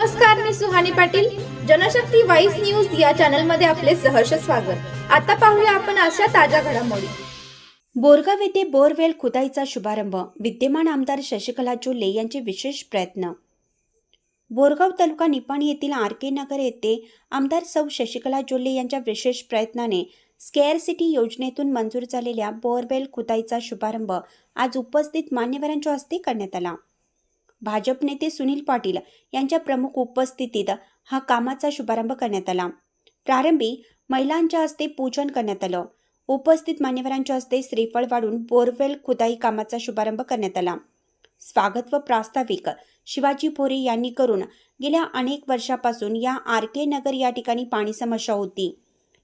नमस्कार मी Suhani Patil. Janshakti voice news या चॅनलमध्ये आपले सहर्ष स्वागत. आता पाहूया आपण अशा ताज्या घडामोडी. बोरगाव येथे बोरवेल खुदाईचा शुभारंभ विद्यमान आमदार शशिकला चोले यांचे विशेष प्रयत्न. बोरगाव तालुका निपाणी येथील आर के नगर येथे आमदार सौ शशिकला जोल्ले यांच्या विशेष प्रयत्नाने स्केअर सिटी योजनेतून मंजूर झालेल्या बोरवेल खुदाईचा शुभारंभ आज उपस्थित मान्यवरांच्या हस्ते करण्यात आला. भाजप नेते सुनील पाटील यांच्या प्रमुख उपस्थितीत हा कामाचा शुभारंभ करण्यात आला. प्रारंभी महिलांच्या हस्ते पूजन करण्यात आलं. उपस्थित मान्यवरांच्या हस्ते श्रीफळ वाढून बोरवेल खुदाई कामाचा शुभारंभ करण्यात आला. स्वागत व प्रास्ताविक शिवाजी भोरे यांनी करून गेल्या अनेक वर्षापासून या आर के नगर या ठिकाणी पाणी समस्या होती.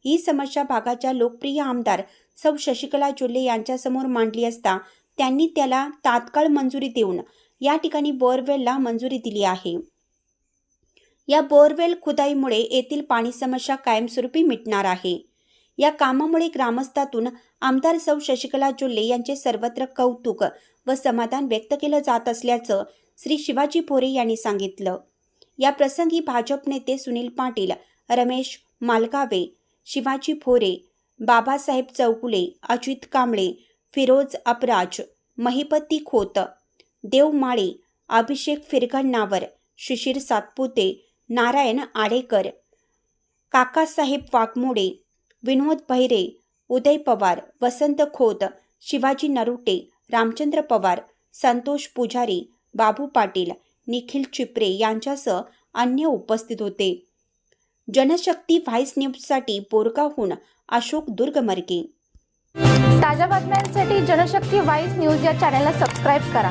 ही समस्या भागाच्या लोकप्रिय आमदार सौ शशिकला चुल्ले यांच्यासमोर मांडली असता त्यांनी त्याला तात्काळ मंजुरी देऊन या ठिकाणी बोअरवेलला मंजुरी दिली आहे. या बोअरवेल खुदाईमुळे येथील पाणी समस्या कायमस्वरूपी मिटणार आहे. या कामामुळे ग्रामस्थातून आमदार सौ. शशिकला जुल्ले यांचे सर्वत्र कौतुक व समाधान व्यक्त केलं जात असल्याचं श्री शिवाजी भोरे यांनी सांगितलं. या प्रसंगी भाजप नेते सुनील पाटील रमेश मालगावे शिवाजी भोरे बाबासाहेब चौकुले अजित कांबळे फिरोज अपराज महिपती खोत देव माळे अभिषेक फिरगण्णावर शिशिर सातपुते नारायण आडेकर काकासाहेब वाघमोडे विनोद भैरे उदय पवार वसंत खोत शिवाजी नरुटे रामचंद्र पवार संतोष पुजारी बाबू पाटील निखिल चिपरे यांच्यासह अन्य उपस्थित होते. जनशक्ती व्हाईस न्यूजसाठी बोरगावहून अशोक दुर्गमर्गे. ताज्या बातम्यांसाठी जनशक्ती वाईस न्यूज या चॅनलला सबस्क्राईब करा.